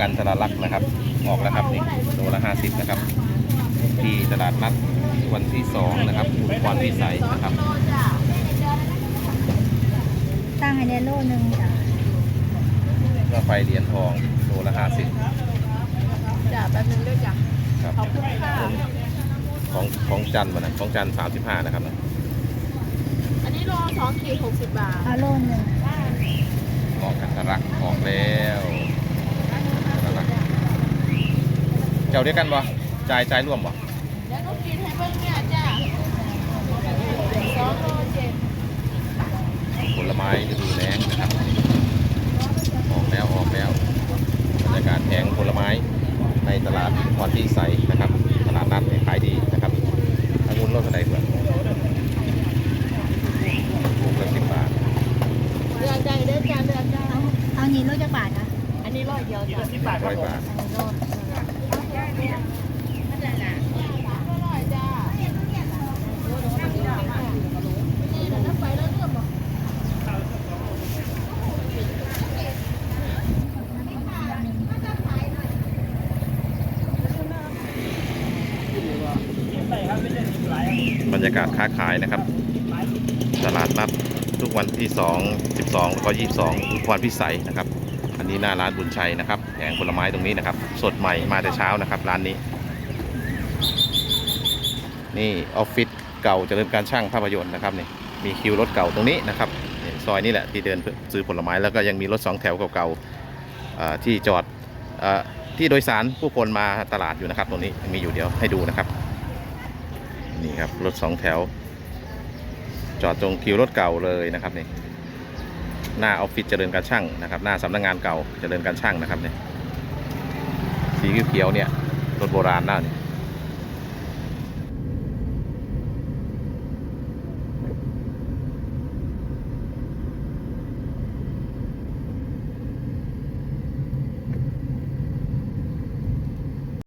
กันตลาดลักนะครับ ออกแล้วครับนี่โลละห้าสิบนะครับ ที่ตลาดนัดวันที่สองนะครับวันพิสัยนะครับตั้งให้ในโลนึงจ้ะกาไฟเหรียญทองโลละห้าสิบจ้ะแป๊บนึงด้วยจ้ะครับขอบคุณค่ะของของจันทร์วันนะของจันทร์สามสิบห้านะครับนะอันนี้รอสองขีดหกสิบบาทเอาโลนึง ออกกันตลาดออกแล้วตลาด เจ้าเดียวกันบ่จ่ายจ่ายร่วมบ่แล้วก็กินให้เบิ่งเนี่ยจ้ะสองโลเจ็ดผลไม้ฤดูแล้งนะครับออกแล้วออกแล้วบรรยากาศแผงผลไม้ในตลาดพรที่ใสนะครับตลาดนัดเนี่ยขายดีนะครับองุ่นรสอะไรเพื่อนลูกละสิบบาทเดือนใจได้จ้ะเดือนใจเอาเอานี้โลจักบาทนะอันนี้ร้อยเดียวจ้ะสิบบาทร้อยบาท บรรยากาศค้าขายนะครับ ตลาดนัดทุกวันที่ 2 12 แล้วก็ 22ทุกวันพิสัยนะครับ อันนี้หน้าร้านบุญชัยนะครับแผงผลไม้ตรงนี้นะครับ สดใหม่มาแต่เช้านะครับร้านนี้ นี่ออฟฟิศเก่าเจริญการช่างภาพยนตร์นะครับนี่มีคิวรถเก่าตรงนี้นะครับซอยนี้แหละที่เดินซื้อผลไม้แล้วก็ยังมีรถสองแถวเก่าๆที่จอดอที่โดยสารผู้คนมาตลาดอยู่นะครับ ตรงนี้มีอยู่เดียวให้ดูนะครับนี่ครับรถสองแถว จอดตรงคิวรถเก่าเลยนะครับนี่ หน้าออฟฟิศเจริญการช่างนะครับหน้าสำนักงานเก่าเจริญการช่างนะครับเนี่ยสีเขียวเนี่ยรถโบราณหน้านี่